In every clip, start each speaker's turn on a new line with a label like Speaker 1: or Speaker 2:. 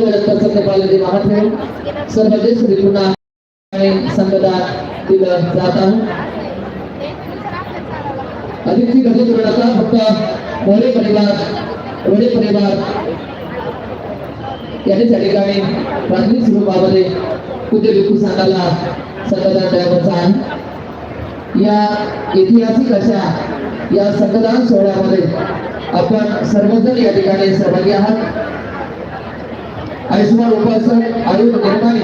Speaker 1: पूजा वरद सत्यपाल महादेव सर्व ज्येष्ठ पुन्हा आणि दिलं जात आहे अधिकची फक्त मोरे परिवार परिवार यांनी त्या ठिकाणी प्राथमिक स्वरूपामध्ये संगदान आहे या ऐतिहासिक अशा या संगदान सोहळ्यामध्ये आपण सर्वजण या ठिकाणी सहभागी आहात. आयुष्मान उपासक आयुष निर्माणी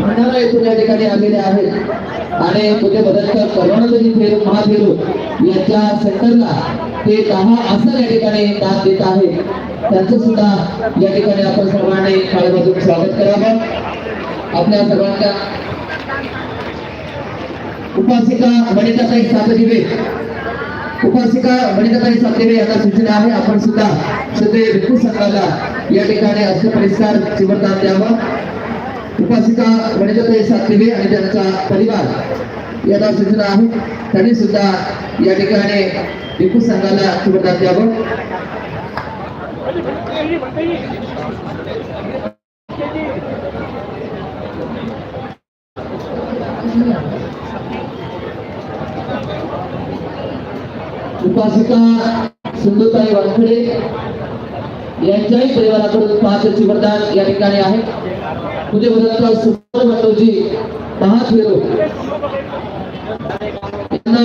Speaker 1: भंडारा येथून या ठिकाणी आलेले आहेत. आणि पुढे बदलकर करुणाजी फेरू महाफेरू यांच्या सेंटरला ते दहा आसन या ठिकाणी दाद देत आहेत त्यांचं सुद्धा या ठिकाणी आपण सर्वांनी काळबाजून स्वागत करावं. आपल्या सर्वांच्या उपासिका वनिताताई सातदिवे उपासिका वनिताताई सातदिवे यांना सूचना आहे. आपण सुद्धा सध्या भिक्खू संघाला या ठिकाणी अस्त परिसर चिवरदान द्यावा. उपासिका वनिताताई सातदिवे आणि त्यांचा परिवार यांना सूचना आहे. त्यांनी सुद्धा या ठिकाणी भिक्खू संघाला चिवरदान द्यावं. उपासिका सिंधुताई वानखडे यांच्याही परिवाराकडून पाच वरदान या ठिकाणी आहे तुझे बदलता सुपर बंडोजी महाफेरो यांना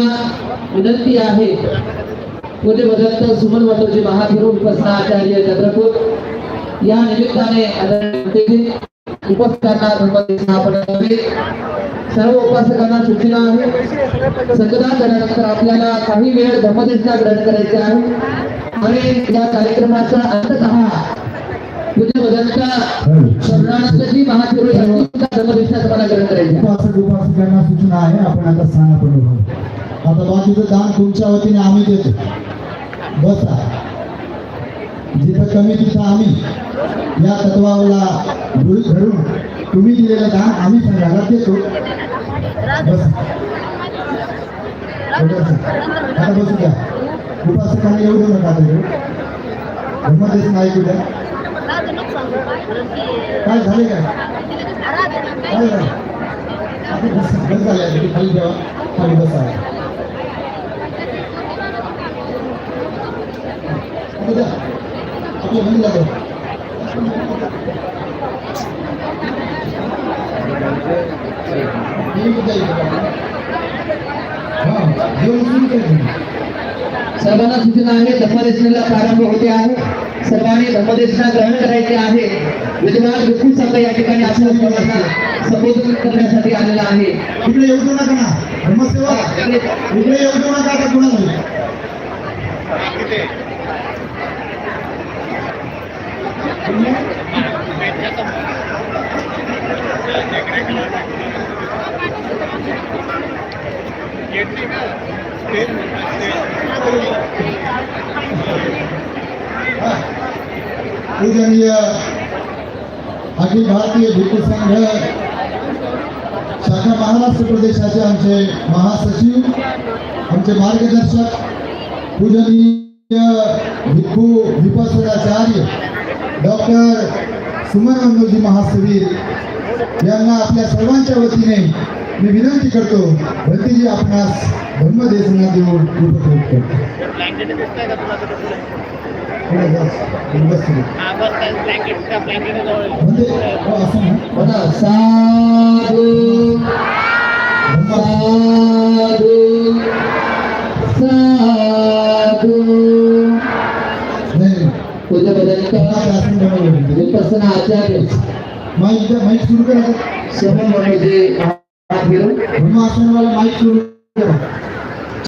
Speaker 1: विनंती आहे पूजे भदंत सुमन मंडोजी महाफेरो उपासना आचार्य चंद्रपूर. या निमित्ताने आदरणीय उपासकांना आपण सर्व उपासकांना सूचना आहे. संगदा झाल्यानंतर आपल्याला काही वेळ धर्मदेशना ग्रहण करायचे आहे. आणि या कार्यक्रमाचा अंततः पूज्य बदलता शरणानंदजी महादेव यांनी धर्मदेशना तुम्हाला ग्रहण करायचे
Speaker 2: उपासक सूचना आहे. आपण आता आता बाकीचं दान तुमच्या वतीने आम्ही देतो. बसा. जिथं कमी तिथं आम्ही या तत्वाला गृहित धरून तुम्ही दिलेलं काम आम्ही संघाला देतो. बसा. आता बसू द्या. उपासकांनी येऊ देऊ नका धर्मदेश नाही ऐकू काय झाले काय? काय झालं आता बस. झाले खाली जेव्हा खाली बसा आता द्या. आपल्या बंद लागेल हे कुठे आहे? हा, जेवण सुरू केलं.
Speaker 1: सर्वांना सूचना आहे धर्मदेशनाला प्रारंभ होते आहे. सर्वांनी धर्मदेशना ग्रहण करायचे आहे. विद्यमान भिक्खू संघ या ठिकाणी आपल्या संबोधन करण्यासाठी आलेला आहे.
Speaker 2: इकडे येऊ देऊ नका ना. धर्मसेवा इकडे येऊ देऊ नका आता कुणाला? पूजनीय अखिल भारतीय भिक्खू संघ शाखा महाराष्ट्र प्रदेशाचे आमचे महासचिव आमचे मार्गदर्शक पूजनीय भिक्खू विपसनाचार्य डॉक्टर सुमन मनोजी महासवीर यांना आपल्या सर्वांच्या वतीने मी विनंती करतो भंतीजी आपणास धर्मदेशना देऊन उपकृत करतो. म्हणजे हो,
Speaker 1: साधू साधू साधू. पूजा
Speaker 2: बनवलं.
Speaker 1: विपसना आचार्य
Speaker 2: माईक द्या, माईक सुरू करा.
Speaker 1: मनोजे महाफेरू
Speaker 2: धर्मासनवाला माईक सुरू करा.